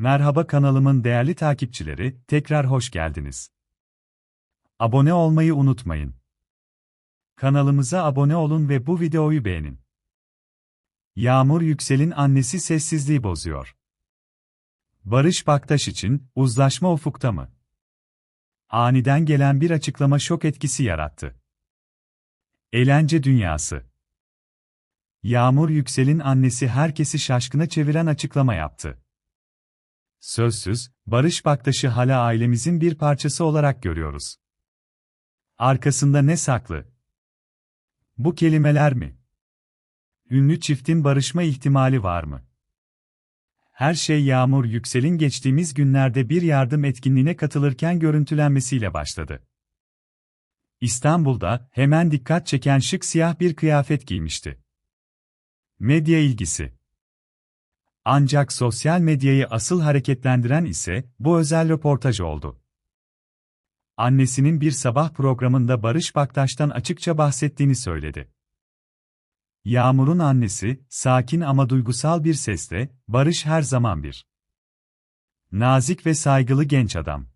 Merhaba kanalımın değerli takipçileri, tekrar hoş geldiniz. Abone olmayı unutmayın. Kanalımıza abone olun ve bu videoyu beğenin. Yağmur Yüksel'in annesi sessizliği bozuyor. Barış Baktaş için uzlaşma ufukta mı? Aniden gelen bir açıklama şok etkisi yarattı. Eğlence dünyası. Yağmur Yüksel'in annesi herkesi şaşkına çeviren açıklama yaptı. Sözsüz, Barış Baktaş'ı hala ailemizin bir parçası olarak görüyoruz. Arkasında ne saklı? Bu kelimeler mi? Ünlü çiftin barışma ihtimali var mı? Her şey Yağmur Yüksel'in geçtiğimiz günlerde bir yardım etkinliğine katılırken görüntülenmesiyle başladı. İstanbul'da hemen dikkat çeken şık siyah bir kıyafet giymişti. Medya ilgisi ancak sosyal medyayı asıl hareketlendiren ise bu özel röportaj oldu. Annesinin bir sabah programında Barış Baktaş'tan açıkça bahsettiğini söyledi. Yağmur'un annesi, sakin ama duygusal bir sesle, Barış her zaman bir. Nazik ve saygılı genç adam.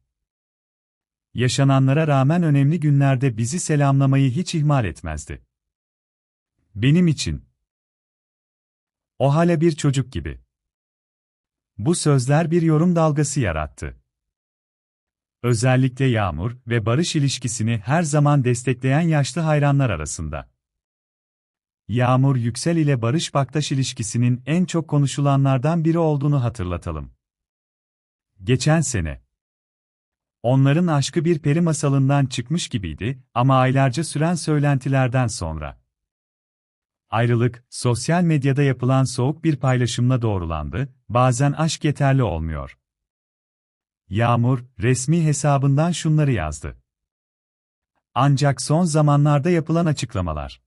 Yaşananlara rağmen önemli günlerde bizi selamlamayı hiç ihmal etmezdi. Benim için. O hala bir çocuk gibi. Bu sözler bir yorum dalgası yarattı. Özellikle Yağmur ve Barış ilişkisini her zaman destekleyen yaşlı hayranlar arasında. Yağmur Yüksel ile Barış Baktaş ilişkisinin en çok konuşulanlardan biri olduğunu hatırlatalım. Geçen sene. Onların aşkı bir peri masalından çıkmış gibiydi ama aylarca süren söylentilerden sonra. Ayrılık, sosyal medyada yapılan soğuk bir paylaşımla doğrulandı, bazen aşk yeterli olmuyor. Yağmur, resmi hesabından şunları yazdı. Ancak son zamanlarda yapılan açıklamalar.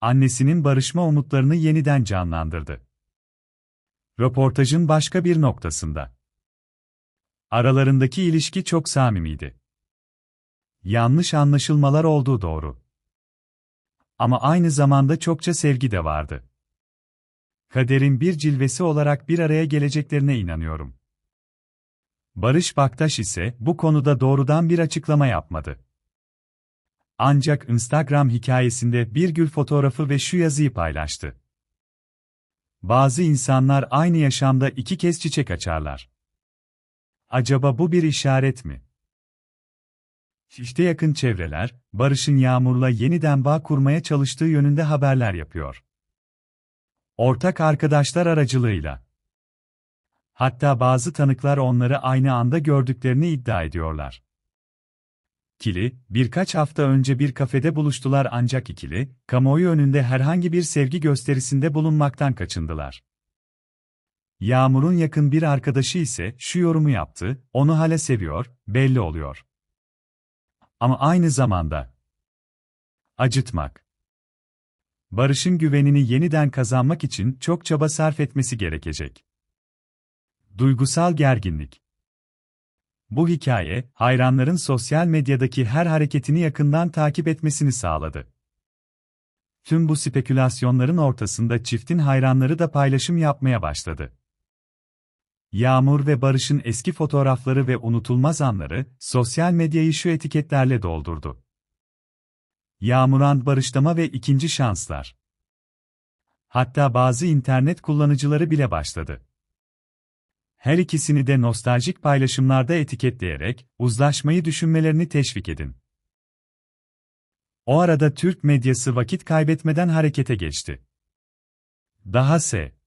Annesinin barışma umutlarını yeniden canlandırdı. Röportajın başka bir noktasında. Aralarındaki ilişki çok samimiydi. Yanlış anlaşılmalar olduğu doğru. Ama aynı zamanda çokça sevgi de vardı. Kaderin bir cilvesi olarak bir araya geleceklerine inanıyorum. Barış Baktaş ise bu konuda doğrudan bir açıklama yapmadı. Ancak Instagram hikayesinde bir gül fotoğrafı ve şu yazıyı paylaştı. Bazı insanlar aynı yaşamda iki kez çiçek açarlar. Acaba bu bir işaret mi? İşte yakın çevreler, Barış'ın Yağmur'la yeniden bağ kurmaya çalıştığı yönünde haberler yapıyor. Ortak arkadaşlar aracılığıyla. Hatta bazı tanıklar onları aynı anda gördüklerini iddia ediyorlar. İkili, birkaç hafta önce bir kafede buluştular ancak ikili, kamuoyu önünde herhangi bir sevgi gösterisinde bulunmaktan kaçındılar. Yağmur'un yakın bir arkadaşı ise şu yorumu yaptı, onu hala seviyor, belli oluyor. Ama aynı zamanda acıtmak. Barış'ın güvenini yeniden kazanmak için çok çaba sarf etmesi gerekecek. Duygusal gerginlik. Bu hikaye, hayranların sosyal medyadaki her hareketini yakından takip etmesini sağladı. Tüm bu spekülasyonların ortasında çiftin hayranları da paylaşım yapmaya başladı. Yağmur ve Barış'ın eski fotoğrafları ve unutulmaz anları, sosyal medyayı şu etiketlerle doldurdu. Yağmuran barışlama ve ikinci şanslar. Hatta bazı internet kullanıcıları bile başladı. Her ikisini de nostaljik paylaşımlarda etiketleyerek, uzlaşmayı düşünmelerini teşvik edin. O arada Türk medyası vakit kaybetmeden harekete geçti. Daha s.